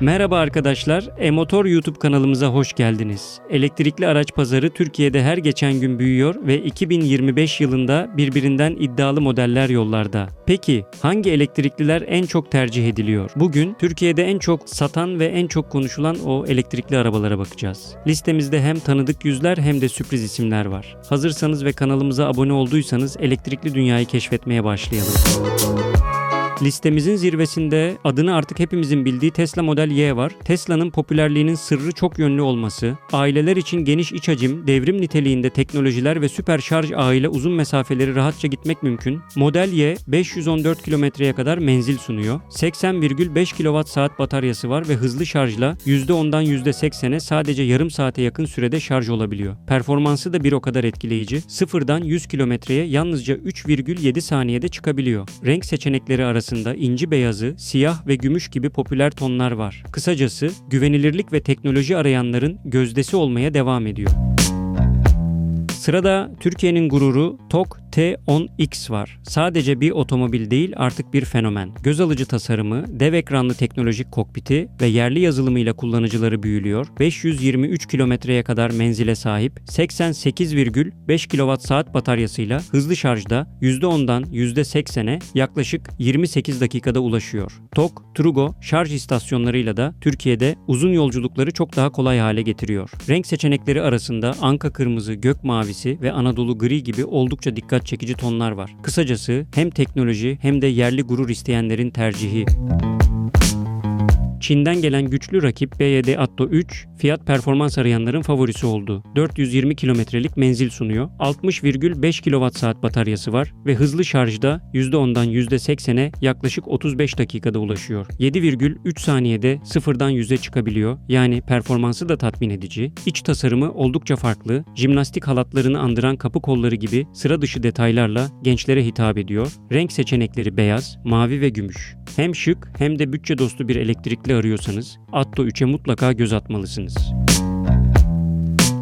Merhaba arkadaşlar, E-Motor YouTube kanalımıza hoş geldiniz. Elektrikli araç pazarı Türkiye'de her geçen gün büyüyor ve 2025 yılında birbirinden iddialı modeller yollarda. Peki hangi elektrikliler en çok tercih ediliyor? Bugün Türkiye'de en çok satan ve en çok konuşulan o elektrikli arabalara bakacağız. Listemizde hem tanıdık yüzler hem de sürpriz isimler var. Hazırsanız ve kanalımıza abone olduysanız elektrikli dünyayı keşfetmeye başlayalım. Listemizin zirvesinde adını artık hepimizin bildiği Tesla Model Y var. Tesla'nın popülerliğinin sırrı çok yönlü olması, aileler için geniş iç hacim, devrim niteliğinde teknolojiler ve süper şarj ağıyla uzun mesafeleri rahatça gitmek mümkün. Model Y 514 kilometreye kadar menzil sunuyor. 80,5 kWh bataryası var ve hızlı şarjla %10'dan %80'e sadece yarım saate yakın sürede şarj olabiliyor. Performansı da bir o kadar etkileyici. Sıfırdan 100 kilometreye yalnızca 3,7 saniyede çıkabiliyor. Renk seçenekleri arasında inci beyazı, siyah ve gümüş gibi popüler tonlar var. Kısacası güvenilirlik ve teknoloji arayanların gözdesi olmaya devam ediyor. Sırada Türkiye'nin gururu TOK T10X var. Sadece bir otomobil değil artık bir fenomen. Göz alıcı tasarımı, dev ekranlı teknolojik kokpiti ve yerli yazılımıyla kullanıcıları büyülüyor. 523 kilometreye kadar menzile sahip 88,5 kWh bataryasıyla hızlı şarjda %10'dan %80'e yaklaşık 28 dakikada ulaşıyor. TOK, Trugo şarj istasyonlarıyla da Türkiye'de uzun yolculukları çok daha kolay hale getiriyor. Renk seçenekleri arasında Anka kırmızı, gök mavisi ve Anadolu gri gibi oldukça dikkat çekici tonlar var. Kısacası hem teknoloji hem de yerli gurur isteyenlerin tercihi. Çin'den gelen güçlü rakip BYD Atto 3, fiyat performans arayanların favorisi oldu. 420 kilometrelik menzil sunuyor, 60,5 kWh bataryası var ve hızlı şarjda %10'dan %80'e yaklaşık 35 dakikada ulaşıyor. 7,3 saniyede sıfırdan 100'e çıkabiliyor, yani performansı da tatmin edici. İç tasarımı oldukça farklı, jimnastik halatlarını andıran kapı kolları gibi sıra dışı detaylarla gençlere hitap ediyor. Renk seçenekleri beyaz, mavi ve gümüş. Hem şık hem de bütçe dostu bir elektrikli arıyorsanız Atto 3'e mutlaka göz atmalısınız.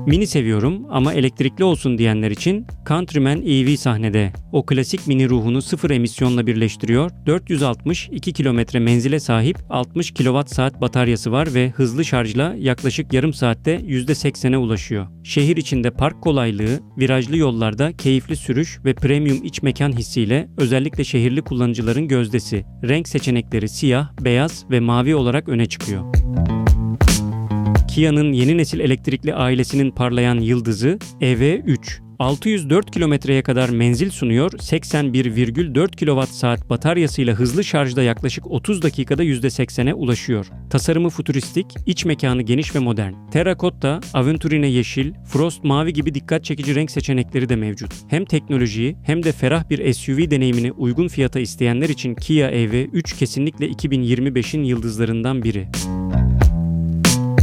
Mini seviyorum ama elektrikli olsun diyenler için Countryman EV sahnede. O klasik mini ruhunu sıfır emisyonla birleştiriyor. 462 kilometre menzile sahip 60 kWh bataryası var ve hızlı şarjla yaklaşık yarım saatte %80'e ulaşıyor. Şehir içinde park kolaylığı, virajlı yollarda keyifli sürüş ve premium iç mekan hissiyle özellikle şehirli kullanıcıların gözdesi. Renk seçenekleri siyah, beyaz ve mavi olarak öne çıkıyor. Kia'nın yeni nesil elektrikli ailesinin parlayan yıldızı EV3. 604 kilometreye kadar menzil sunuyor, 81,4 kWh bataryasıyla hızlı şarjda yaklaşık 30 dakikada %80'e ulaşıyor. Tasarımı futuristik, iç mekanı geniş ve modern. Terracotta, Aventurine yeşil, Frost mavi gibi dikkat çekici renk seçenekleri de mevcut. Hem teknolojiyi hem de ferah bir SUV deneyimini uygun fiyata isteyenler için Kia EV3 kesinlikle 2025'in yıldızlarından biri.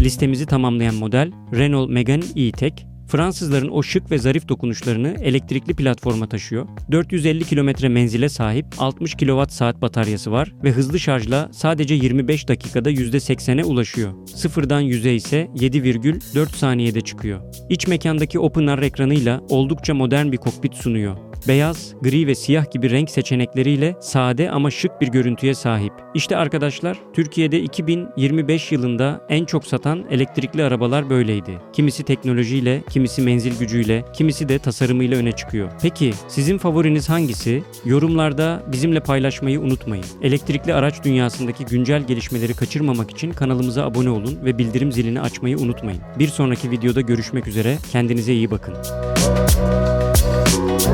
Listemizi tamamlayan model Renault Megane E-Tech, Fransızların o şık ve zarif dokunuşlarını elektrikli platforma taşıyor. 450 kilometre menzile sahip 60 kWh bataryası var ve hızlı şarjla sadece 25 dakikada %80'e ulaşıyor. Sıfırdan 100'e ise 7,4 saniyede çıkıyor. İç mekandaki OpenR ekranıyla oldukça modern bir kokpit sunuyor. Beyaz, gri ve siyah gibi renk seçenekleriyle sade ama şık bir görüntüye sahip. İşte arkadaşlar, Türkiye'de 2025 yılında en çok satan elektrikli arabalar böyleydi. Kimisi teknolojiyle, kimisi menzil gücüyle, kimisi de tasarımıyla öne çıkıyor. Peki sizin favoriniz hangisi? Yorumlarda bizimle paylaşmayı unutmayın. Elektrikli araç dünyasındaki güncel gelişmeleri kaçırmamak için kanalımıza abone olun ve bildirim zilini açmayı unutmayın. Bir sonraki videoda görüşmek üzere. Kendinize iyi bakın. Thank